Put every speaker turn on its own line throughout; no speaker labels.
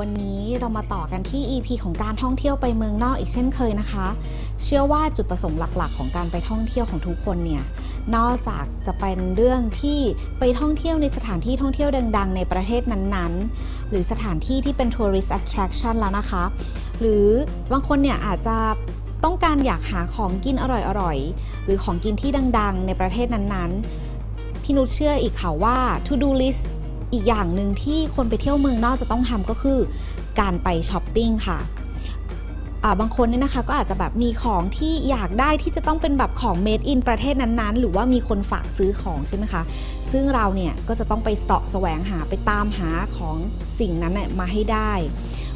วันนี้เรามาต่อกันที่ EP ของการท่องเที่ยวไปเมืองนอกอีกเช่นเคยนะคะ เชื่อว่าจุดประสงค์หลักๆ ของการไปท่องเที่ยวของทุกคนเนี่ย นอกจากจะเป็นเรื่องที่ไปท่องเที่ยวในสถานที่ท่องเที่ยวดัง ๆ ในประเทศนั้นๆ หรือสถานที่ที่เป็น tourist attraction แล้วนะคะ หรือบางคนเนี่ยอาจจะต้องการอยากหาของกินอร่อยๆ หรือของกินที่ดัง ๆ ในประเทศนั้นๆ พี่นุชเชื่ออีกค่ะว่า to do list อีกอย่างหนึ่งที่คนไปเที่ยวเมืองนอกจะต้องทำก็คือ การไปช้อปปิ้งค่ะบางคนเนี่ยนะคะก็อาจจะแบบมีของที่อยากได้ที่จะต้องเป็นแบบของ made in ประเทศนั้นๆ หรือว่ามีคนฝากซื้อของใช่ไหมคะ ซึ่งเราเนี่ยก็จะต้องไปเสาะแสวงหาไปตามหาของสิ่งนั้นน่ะมาให้ได้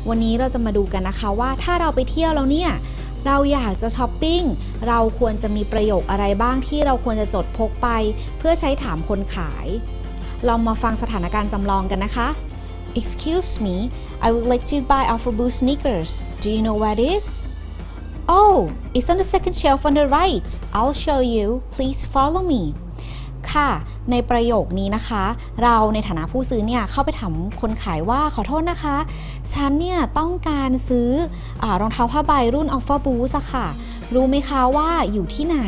วันนี้เราจะมาดูกันนะคะว่าถ้าเราไปเที่ยวแล้วเนี่ยเราอยากจะช้อปปิ้งเราควรจะมีประโยคอะไรบ้างที่เราควรจะจดพกไป เพื่อใช้ถามคนขาย ลองมาฟังสถานการณ์จำลองกันนะคะ Excuse me I would like to buy Alpha Boost sneakers Do you know where it is Oh it's on the second shelf on the right I'll show you please follow me ค่ะ ในประโยคนี้นะคะ เราในฐานะผู้ซื้อเนี่ยเข้าไปถามคนขายว่าขอโทษนะคะ ฉันเนี่ยต้องการซื้ออรองเท้าผ้าใบรุ่น Alpha Boost อะค่ะ รู้ไหมคะว่าอยู่ที่ไหน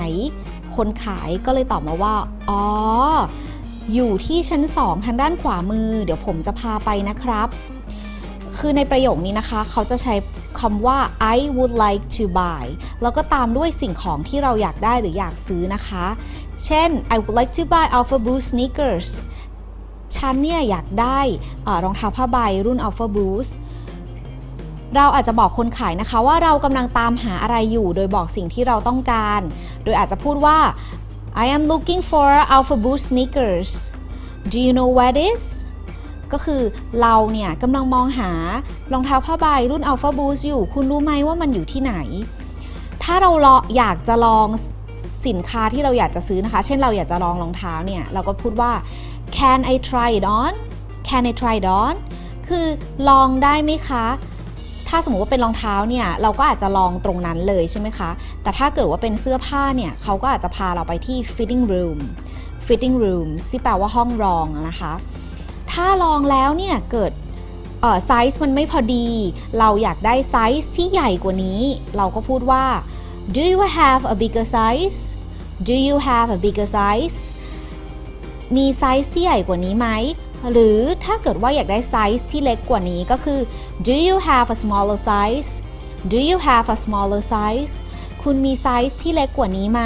คนขายก็เลยตอบมาว่า อ๋อ อยู่ที่ชั้น 2 ทางด้านขวามือ เดี๋ยวผมจะพาไปนะครับ คือในประโยคนี้นะคะ เขาจะใช้คำว่า I would like to buy แล้วก็ตามด้วยสิ่งของที่เราอยากได้หรืออยากซื้อนะคะ เช่น I would like to buy Alpha Boost sneakers ฉันเนี่ยอยากได้รองเท้าผ้าใบรุ่น Alpha Boost เราอาจจะบอกคนขายนะคะว่าเรากำลังตามหาอะไรอยู่ โดยบอกสิ่งที่เราต้องการ โดยอาจจะพูดว่า I am looking for Alpha Boost sneakers Do you know where it is ก็คือเราเนี่ยกำลังมองหารองเท้าผ้าใบรุ่น Alpha Boost อยู่ คุณรู้ไหมว่ามันอยู่ที่ไหน ถ้าเราออยากจะลองสินค้าที่เราอยากจะซื้อนะคะ เช่นเราอยากจะลองรองเท้าเนี่ย เราก็พูดว่า Can I try it on Can I try it on คือลองได้ไหมคะ ถ้าสมมติว่าเป็นรองเท้าเนี่ยเราก็อาจจะลองตรงนั้นเลยใช่ไหมคะ แต่ถ้าเกิดว่าเป็นเสื้อผ้าเนี่ยเขาก็อาจจะพาเราไปที่ fitting room fitting room ที่แปลว่าห้องรองนะคะ ถ้าลองแล้วเนี่ยเกิดไซส์มันไม่พอดี เราอยากได้ไซส์ที่ใหญ่กว่านี้ เราก็พูดว่า do you have a bigger size do you have a bigger size มีไซส์ที่ใหญ่กว่านี้ไหม หรือถ้าเกิดว่าอยากได้ไซส์ที่เล็กกว่านี้ก็คือ do you have a smaller size do you have a smaller size คุณมีไซส์ที่เล็กกว่านี้ไหม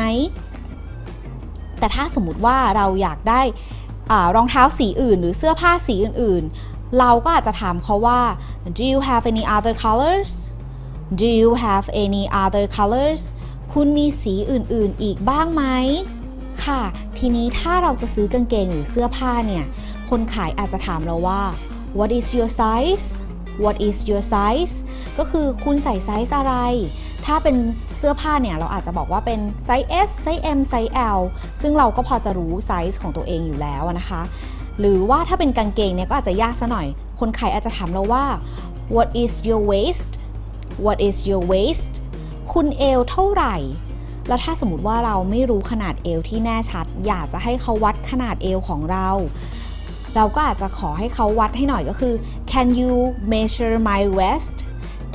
แต่ถ้าสมมุติว่าเราอยากได้รองเท้าสีอื่น หรือเสื้อผ้าสีอื่นๆ เราก็อาจจะถามเขาว่า do you have any other colors do you have any other colors คุณมีสีอื่นๆ อีกบ้างไหมค่ะ ทีนี้ถ้าเราจะซื้อกางเกงหรือเสื้อผ้าเนี่ย คนขายอาจจะถามเราว่า what is your size what is your size ก็คือคุณใส่ไซส์อะไร ถ้าเป็นเสื้อผ้าเนี่ย เราอาจจะบอกว่าเป็นไซส์ S ไซส์ M ไซส์ L ซึ่งเราก็พอจะรู้ไซส์ของตัวเองอยู่แล้วนะคะ หรือว่าถ้าเป็นกางเกงเนี่ยก็อาจจะยากซะหน่อย คนขายอาจจะถามเราว่า what is your waist what is your waist คุณเอวเท่าไหร่ แล้วถ้าสมมติว่าเราไม่รู้ขนาดเอวที่แน่ชัด อยากจะให้เขาวัดขนาดเอวของเรา เราก็อาจจะขอให้เขาวัดให้หน่อยก็คือ can you measure my waist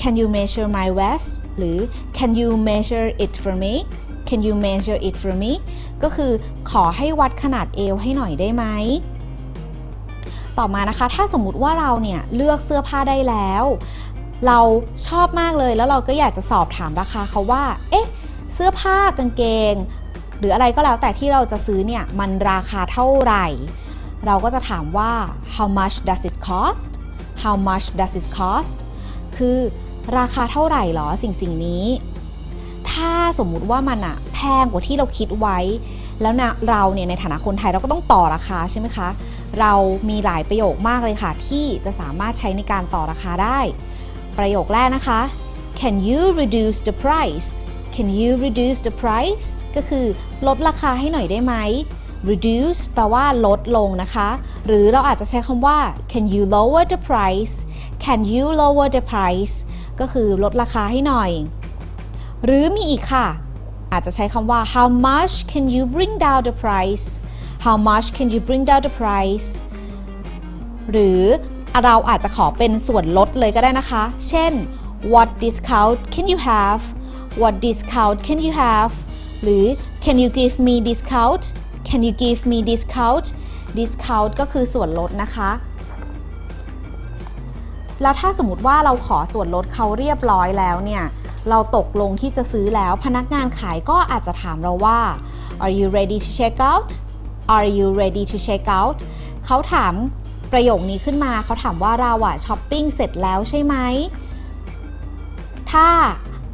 can you measure my waist หรือ can you measure it for me can you measure it for me ก็คือขอให้วัดขนาดเอวให้หน่อยได้ไหม ต่อมานะคะ ถ้าสมมุติว่าเราเนี่ยเลือกเสื้อผ้าได้แล้ว เราชอบมากเลยแล้วเราก็อยากจะสอบถามราคาเขาว่า เอ๊ะ เสื้อผ้ากางเกง หรืออะไรก็แล้วแต่ที่เราจะซื้อเนี่ยมันราคาเท่าไหร่ เราก็จะถามว่า how much does it cost how much does it cost คือราคาเท่าไหร่หรอสิ่งสิ่งนี้ ถ้าสมมุติว่ามันอะแพงกว่าที่เราคิดไว้ แล้วนะเราเนี่ยในฐานะคนไทยเราก็ต้องต่อราคาใช่ไหมคะ เรามีหลายประโยคมากเลยค่ะ ที่จะสามารถใช้ในการต่อราคาได้ ประโยคแรกนะคะ Can you reduce the price Can you reduce the price ก็คือลดราคาให้หน่อยได้ไหม reduce แปลว่าลดลงนะคะ หรือเราอาจจะใช้คำว่า can you lower the price can you lower the price ก็คือลดราคาให้หน่อย หรือมีอีกค่ะ อาจจะใช้คำว่า how much can you bring down the price how much can you bring down the price หรือเราอาจจะขอเป็นส่วนลดเลยก็ได้นะคะ เช่น what discount can you have what discount can you have หรือ can you give me discount can you give me discount discount ก็คือส่วนลดนะคะ แล้วถ้าสมมติว่าเราขอส่วนลดเขาเรียบร้อยแล้วเนี่ย เราตกลงที่จะซื้อแล้วพนักงานขายก็อาจจะถามเราว่า are you ready to check out are you ready to check out เขาถามประโยคนี้ขึ้นมาเขาถามว่าเราอะช้อปปิ้งเสร็จแล้วใช่ไหม ถ้า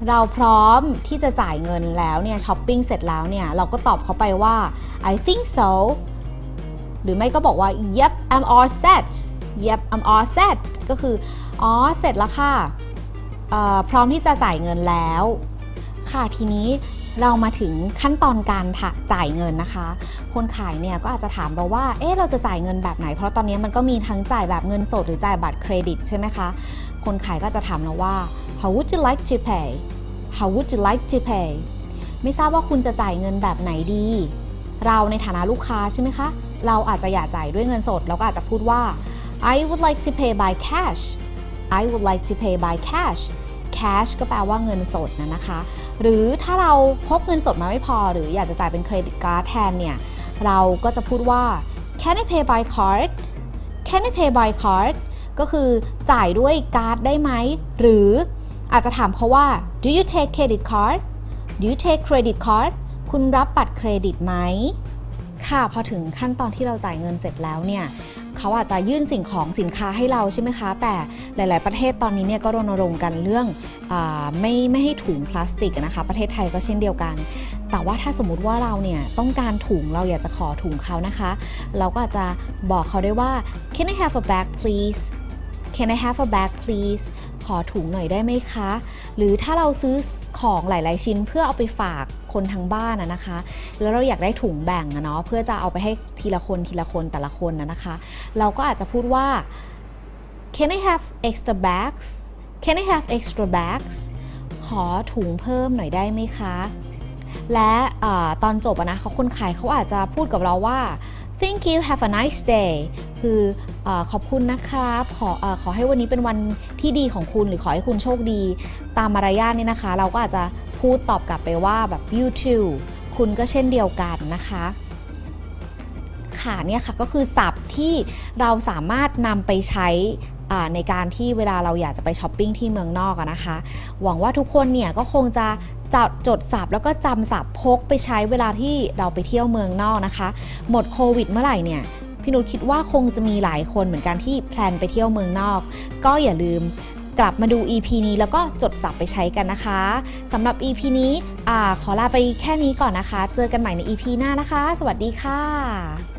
เราพร้อมที่จะจ่ายเงินแล้วเนี่ยช้อปปิ้งเสร็จแล้วเนี่ยเราก็ตอบเขาไปว่า I think so หรือไม่ก็บอกว่า yep I'm all set yep I'm all set ก็คืออ๋อเสร็จแล้วค่ะพร้อมที่จะจ่ายเงินแล้ว ค่ะทีนี้ เรามาถึงขั้นตอนการจ่ายเงินนะคะ คนขายเนี่ยก็อาจจะถามเราว่า เอ๊ะ เราจะจ่ายเงินแบบไหน เพราะตอนนี้มันก็มีทั้งจ่ายแบบเงินสดหรือจ่ายบัตรเครดิตใช่ไหมคะ คนขายก็จะถามเราว่า how would you like to pay how would you like to pay ไม่ทราบว่าคุณจะจ่ายเงินแบบไหนดี เราในฐานะลูกค้าใช่ไหมคะ เราอาจจะอยากจ่ายด้วยเงินสด เราก็อาจจะพูดว่า I would like to pay by cash I would like to pay by cash cash ก็แปลว่าเงินสดนะนะคะ หรือถ้าเราพกเงินสดมาไม่พอ หรืออยากจะจ่ายเป็นเครดิตการ์ดแทนเนี่ย เราก็จะพูดว่า can I pay by card can I pay by card ก็คือจ่ายด้วยการ์ดได้ไหม หรืออาจจะถามเขาว่า do you take credit card do you take credit card คุณรับบัตรเครดิตไหมค่ะ พอถึงขั้นตอนที่เราจ่ายเงินเสร็จแล้วเนี่ย เขาอาจจะยื่นสิ่งของสินค้าให้เราใช่ไหมคะ แต่หลาย ๆ ประเทศตอนนี้เนี่ยก็รณรงค์กันเรื่องอไม่ไม่ให้ถุงพลาสติกนะคะ ประเทศไทยก็เช่นเดียวกัน แต่ว่าถ้าสมมุติว่าเราเนี่ยต้องการถุงเราอยากจะขอถุงเขานะคะ เราก็อาจจะบอกเขาได้ว่า can I have a bag please can I have a bag please ขอถุงหน่อยได้ไหมคะ หรือถ้าเราซื้อของหลาย ๆ ชิ้นเพื่อเอาไปฝาก คนทางบ้านนะนะคะ แล้วเราอยากได้ถุงแบ่งอะเนาะเพื่อจะเอาไปให้ทีละคนทีละคนแต่ละคนนะนะคะ เราก็อาจจะพูดว่า can I have extra bags can I have extra bags ขอถุงเพิ่มหน่อยได้ไหมคะ และอตอนจบนะเขาคนขายเขาอาจจะพูดกับเราว่า thank you have a nice day คืออขอบคุณนะครับ ขอออขอให้วันนี้เป็นวันที่ดีของคุณหรือขอให้คุณโชคดี ตามมารยาทเนี่ยนะคะ เราก็อาจจะ พูดตอบกลับไปว่าแบบ you too คุณก็เช่นเดียวกันนะคะค่ะเนี่ยค่ะก็คือศัพท์ที่เราสามารถนำไปใช้ในการที่เวลาเราอยากจะไปช้อปปิ้งที่เมืองนอกนะคะ หวังว่าทุกคนเนี่ยก็คงจะจดจดศัพท์แล้วก็จำศัพท์พกไปใช้เวลาที่เราไปเที่ยวเมืองนอกนะคะ หมดโควิดเมื่อไหร่เนี่ยพี่นุชคิดว่าคงจะมีหลายคนเหมือนกันที่แพลนไปเที่ยวเมืองนอก ก็อย่าลืม กลับมาดู EP นี้แล้วก็จดสับไปใช้กันนะคะสำหรับ EP นี้อขอลาไปแค่นี้ก่อนนะคะ เจอกันใหม่ใน EP หน้านะคะ สวัสดีค่ะ